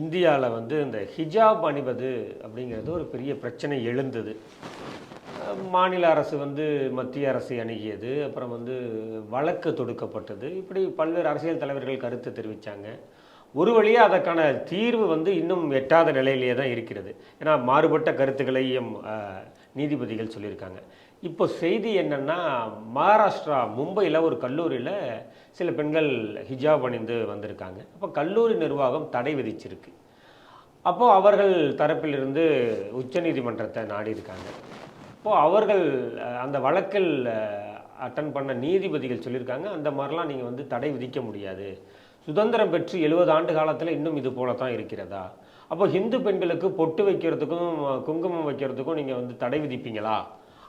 இந்தியாவில் வந்து இந்த ஹிஜாப் அணிவது அப்படிங்கிறது ஒரு பெரிய பிரச்சனை எழுந்தது. மாநில அரசு வந்து மத்திய அரசை அணுகியது அப்புறம் வந்து வழக்கு தொடுக்கப்பட்டது. இப்படி பல்வேறு அரசியல் தலைவர்கள் கருத்து தெரிவித்தாங்க ஒரு வழியாக அதற்கான தீர்வு வந்து இன்னும் எட்டாத நிலையிலேயே தான் இருக்கிறது. ஏன்னா மாறுபட்ட கருத்துக்களையும் நீதிபதிகள் சொல்லியிருக்காங்க. இப்போ செய்தி என்னென்னா மகாராஷ்டிரா மும்பையில் ஒரு கல்லூரியில் சில பெண்கள் ஹிஜாப் அணிந்து வந்திருக்காங்க. அப்போ கல்லூரி நிர்வாகம் தடை விதிச்சிருக்கு. அப்போது அவர்கள் தரப்பிலிருந்து உச்சநீதிமன்றத்தை நாடியிருக்காங்க. இப்போது அப்போது அவர்கள் அந்த வழக்கில் அட்டன் பண்ண நீதிபதிகள் சொல்லியிருக்காங்க அந்த மாதிரிலாம் நீங்கள் வந்து தடை விதிக்க முடியாது. சுதந்திரம் பெற்று எழுபது ஆண்டு காலத்தில் இன்னும் இது போல தான் இருக்கிறதா? அப்போ ஹிந்து பெண்களுக்கு பொட்டு வைக்கிறதுக்கும் குங்குமம் வைக்கிறதுக்கும் நீங்கள் வந்து தடை விதிப்பீங்களா?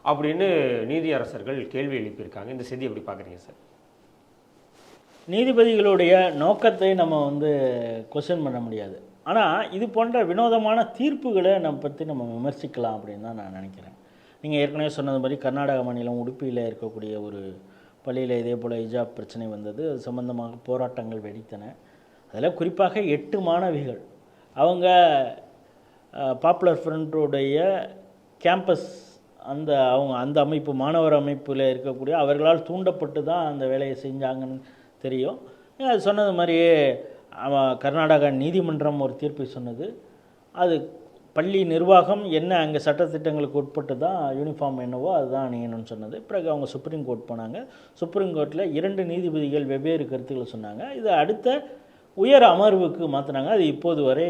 அப்படின்னு நீதியரசர்கள் கேள்வி எழுப்பியிருக்காங்க. இந்த செய்தி எப்படி பார்க்குறீங்க சார்? நீதிபதிகளுடைய நோக்கத்தை நம்ம வந்து கொஸ்டின் பண்ண முடியாது. ஆனால் இது போன்ற வினோதமான தீர்ப்புகளை நம்ம பற்றி நம்ம விமர்சிக்கலாம் அப்படின்னு தான் நான் நினைக்கிறேன். நீங்கள் ஏற்கனவே சொன்னது மாதிரி கர்நாடக மாநிலம் உடுப்பியில் இருக்கக்கூடிய ஒரு பள்ளியில் இதே போல் ஹிஜாப் பிரச்சனை வந்தது. அது சம்பந்தமாக போராட்டங்கள் வெடித்தன. அதில் குறிப்பாக எட்டு மாணவிகள். அவங்க பாப்புலர் ஃப்ரண்ட்டுடைய கேம்பஸ் அந்த அவங்க அந்த அமைப்பு மாணவர் அமைப்பில் இருக்கக்கூடிய அவர்களால் தூண்டப்பட்டு தான் அந்த வேலையை செஞ்சாங்கன்னு தெரியும். அது சொன்னது மாதிரியே கர்நாடகா நீதிமன்றம் ஒரு தீர்ப்பை சொன்னது. அது பள்ளி நிர்வாகம் என்ன அங்கே சட்டத்திட்டங்களுக்கு உட்பட்டு தான் யூனிஃபார்ம் என்னவோ அதுதான் அணியணும்னு சொன்னது. பிறகு அவங்க சுப்ரீம் கோர்ட் போனாங்க. சுப்ரீம் கோர்ட்டில் இரண்டு நீதிபதிகள் வெவ்வேறு கருத்துக்களை சொன்னாங்க. இது அடுத்த உயர் அமர்வுக்கு மாற்றினாங்க அது இப்போது வரை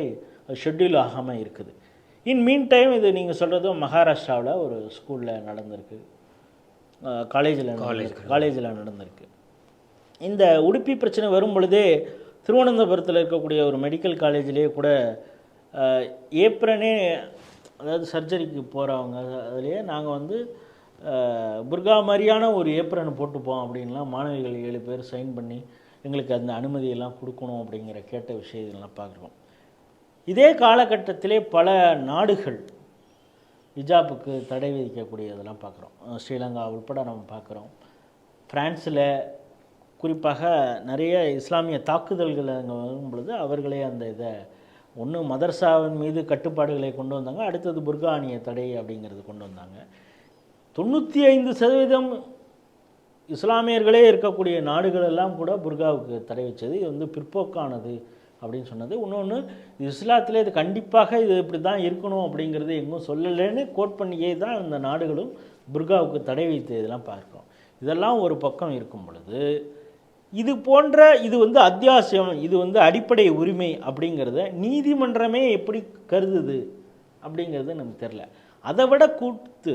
ஷெட்யூல் ஆகாமல் இருக்குது. இன் மீன் டைம் இது நீங்கள் சொல்கிறதும் மகாராஷ்டிராவில் ஒரு ஸ்கூலில் நடந்திருக்கு. காலேஜில் காலேஜில் நடந்திருக்கு. இந்த உடுப்பி பிரச்சனை வரும் பொழுதே திருவனந்தபுரத்தில் இருக்கக்கூடிய ஒரு மெடிக்கல் காலேஜிலே கூட ஏப்ரனே அதாவது சர்ஜரிக்கு போகிறவங்க அதுலேயே நாங்கள் வந்து புர்கா மாதிரியான ஒரு ஏப்ரன் போட்டுப்போம் அப்படின்லாம் மாணவிகள் ஏழு பேர் சைன் பண்ணி எங்களுக்கு அந்த அனுமதியெல்லாம் கொடுக்கணும் அப்படிங்கிற கேட்ட விஷயங்கள்லாம் பார்க்குறோம். இதே காலகட்டத்திலே பல நாடுகள் ஹிஜாபுக்கு தடை விதிக்கக்கூடியதெல்லாம் பார்க்குறோம். ஸ்ரீலங்கா உட்பட நம்ம பார்க்குறோம். ஃப்ரான்ஸில் குறிப்பாக நிறைய இஸ்லாமிய தாக்குதல்கள் அங்கே வரும் பொழுது அவர்களே அந்த இதை ஒன்று மதர்சாவின் மீது கட்டுப்பாடுகளை கொண்டு வந்தாங்க அடுத்தது புர்கானிய தடை அப்படிங்கிறது கொண்டு வந்தாங்க. தொண்ணூற்றி ஐந்து சதவீதம் இஸ்லாமியர்களே இருக்கக்கூடிய நாடுகளெல்லாம் கூட புர்காவுக்கு தடை வச்சது. இது வந்து பிற்போக்கானது அப்படின்னு சொன்னது. இன்னொன்று இஸ்லாத்தில் இது கண்டிப்பாக இது இப்படி தான் இருக்கணும் அப்படிங்கிறது எங்கும் சொல்லலைன்னு கோட் பண்ணியே தான் இந்த நாடுகளும் புர்காவுக்கு தடை வைத்து இதெல்லாம் பார்க்கும். இதெல்லாம் ஒரு பக்கம் இருக்கும் பொழுது இது போன்ற இது வந்து அத்தியாவசியம் இது வந்து அடிப்படை உரிமை அப்படிங்கிறத நீதிமன்றமே எப்படி கருதுது அப்படிங்கிறது நமக்கு தெரில அதை விட கூட்டு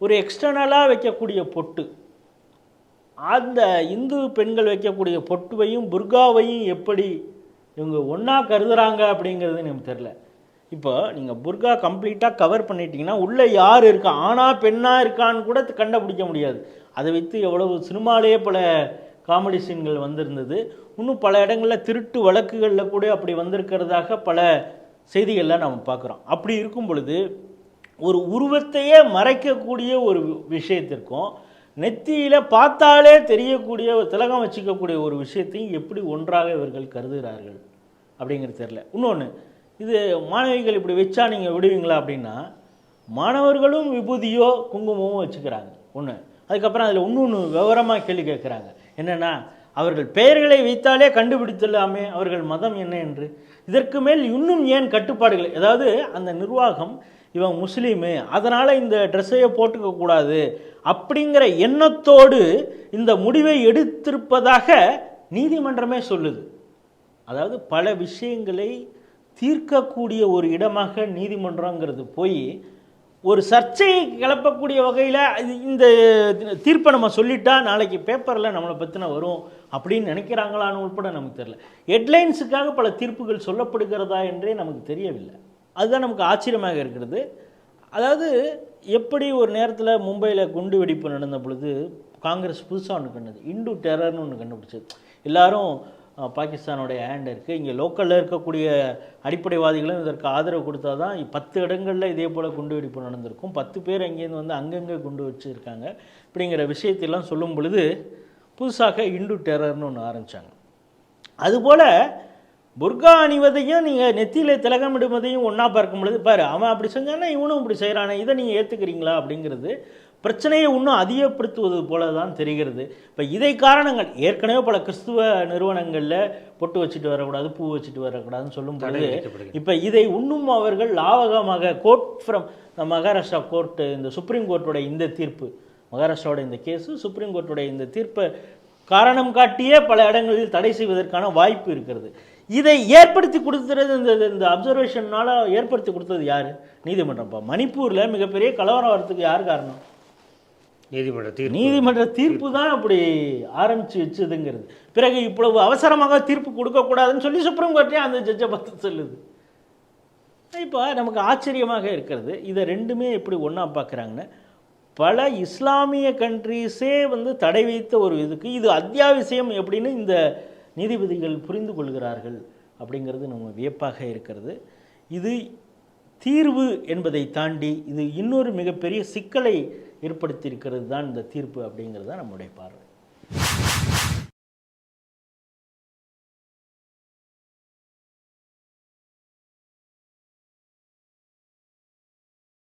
ஒரு எக்ஸ்டர்னலாக வைக்கக்கூடிய பொட்டு அந்த இந்து பெண்கள் வைக்கக்கூடிய பொட்டுவையும் புர்காவையும் எப்படி இவங்க ஒன்றா கருதுகிறாங்க அப்படிங்கிறது நமக்கு தெரில இப்போ நீங்கள் புர்கா கம்ப்ளீட்டாக கவர் பண்ணிட்டீங்கன்னா உள்ளே யார் இருக்கா ஆணா பெண்ணா இருக்கான்னு கூட கண்டுபிடிக்க முடியாது. அதை வைத்து எவ்வளவு சினிமாலேயே பல காமெடி சீன்கள் வந்திருந்தது. இன்னும் பல இடங்களில் திருட்டு வழக்குகளில் கூட அப்படி வந்திருக்கிறதாக பல செய்திகள்லாம் நம்ம பார்க்குறோம். அப்படி இருக்கும் பொழுது ஒரு உருவத்தையே மறைக்கக்கூடிய ஒரு விஷயத்திற்கும் நெத்தியில் பார்த்தாலே தெரியக்கூடிய ஒரு திலகம் வச்சுக்கக்கூடிய ஒரு விஷயத்தையும் எப்படி ஒன்றாக இவர்கள் கருதுகிறார்கள் அப்படிங்கிறது தெரில இன்னொன்று இது மாணவிகள் இப்படி வச்சா நீங்கள் விடுவீங்களா அப்படின்னா மாணவர்களும் விபூதியோ குங்குமமோ வச்சுக்கிறாங்க. ஒன்று அதுக்கப்புறம் அதில் இன்னொன்று விவரமாக கேள்வி கேட்குறாங்க. என்னென்னா அவர்கள் பெயர்களை வைத்தாலே கண்டுபிடித்தலாமே அவர்கள் மதம் என்ன என்று. இதற்கு மேல் இன்னும் ஏன் கட்டுப்பாடுகள்? அதாவது அந்த நிர்வாகம் இவன் முஸ்லீமு அதனால் இந்த ட்ரெஸ்ஸையே போட்டுக்க கூடாது அப்படிங்கிற எண்ணத்தோடு இந்த முடிவை எடுத்திருப்பதாக நீதிமன்றமே சொல்லுது. அதாவது பல விஷயங்களை தீர்க்கக்கூடிய ஒரு இடமாக நீதிமன்றங்கிறது போய் ஒரு சர்ச்சையை கிளப்பக்கூடிய வகையில் இந்த தீர்ப்பை நம்ம சொல்லிட்டா நாளைக்கு பேப்பரில் நம்மளை பற்றின வரும் அப்படின்னு நினைக்கிறாங்களான்னு உட்பட நமக்கு தெரியல. ஹெட்லைன்ஸுக்காக பல தீர்ப்புகள் சொல்லப்படுகிறதா என்றே நமக்கு தெரியவில்லை. அதுதான் நமக்கு ஆச்சரியமாக இருக்கிறது. அதாவது எப்படி ஒரு நேரத்தில் மும்பையில் குண்டு வெடிப்பு நடந்த பொழுது காங்கிரஸ் புதுசாக ஒன்று கண்டது. இண்டு டெரர்னு ஒன்று கண்டுபிடிச்சது. எல்லாரும் பாகிஸ்தானுடைய ஹேண்ட் இருக்குது இங்கே லோக்கலில் இருக்கக்கூடிய அடிப்படைவாதிகளும் இதற்கு ஆதரவு கொடுத்தா தான் பத்து இடங்களில் இதே போல் குண்டு வெடிப்பு நடந்திருக்கும். பத்து பேர் அங்கேருந்து வந்து அங்கங்கே குண்டு வச்சுருக்காங்க. இப்படிங்கிற விஷயத்தெல்லாம் சொல்லும் பொழுது புதுசாக இண்டு டெரர்னு ஒன்று ஆரம்பித்தாங்க அதுபோல் புர்கா அணிவதையும் நீங்கள் நெத்தியில திலகமிடுவதையும் ஒன்றா பார்க்கும் பொழுது பாரு அவன் அப்படி செஞ்சானா இவனும் இப்படி செய்கிறானே இதை நீங்கள் ஏற்றுக்கிறீங்களா அப்படிங்கிறது பிரச்சனையை இன்னும் அதிகப்படுத்துவது போல தான் தெரிகிறது இப்போ இதை காரணங்கள் ஏற்கனவே பல கிறிஸ்துவ நிறுவனங்களில் பொட்டு வச்சுட்டு வரக்கூடாது பூ வச்சுட்டு வரக்கூடாதுன்னு சொல்லும் பொழுது. இப்போ இதை இன்னும் அவர்கள் லாவகமாக கோர்ட் ஃப்ரம் மகாராஷ்டிரா கோர்ட்டு இந்த சுப்ரீம் கோர்ட்டோட இந்த தீர்ப்பு மகாராஷ்டிராவோட இந்த கேஸு சுப்ரீம் கோர்ட்டோட இந்த தீர்ப்பை காரணம் காட்டியே பல இடங்களில் தடை செய்வதற்கான வாய்ப்பு இருக்கிறது இதை ஏற்படுத்தி கொடுத்துறது இந்த இந்த அப்சர்வேஷன்னால ஏற்படுத்தி கொடுத்தது யார்? நீதிமன்றம்ப்பா மணிப்பூரில் மிகப்பெரிய கலவரம் வரத்துக்கு யார் காரணம்? நீதிமன்ற தீர்ப்பு. நீதிமன்ற தீர்ப்பு தான் அப்படி ஆரம்பிச்சு வச்சதுங்கிறது. பிறகு இவ்வளவு அவசரமாக தீர்ப்பு கொடுக்கக்கூடாதுன்னு சொல்லி சுப்ரீம் கோர்ட்டே அந்த ஜட்ஜை பார்த்து சொல்லுது. இப்போ நமக்கு ஆச்சரியமாக இருக்கிறது. இதை ரெண்டுமே எப்படி ஒன்றா பார்க்குறாங்கன்னு பல இஸ்லாமிய கண்ட்ரீஸே வந்து தடை வைத்த ஒரு இதுக்கு இது அத்தியாவசியம் எப்படின்னு இந்த நீதிபதிகள் புரிந்து கொள்கிறார்கள் அப்படிங்கிறது நம்ம வியப்பாக இருக்கிறது. இது தீர்வு என்பதை தாண்டி இது இன்னொரு மிகப்பெரிய சிக்கலை ஏற்படுத்தியிருக்கிறது தான் இந்த தீர்ப்பு அப்படிங்கிறது தான் நம்முடைய பார்வை.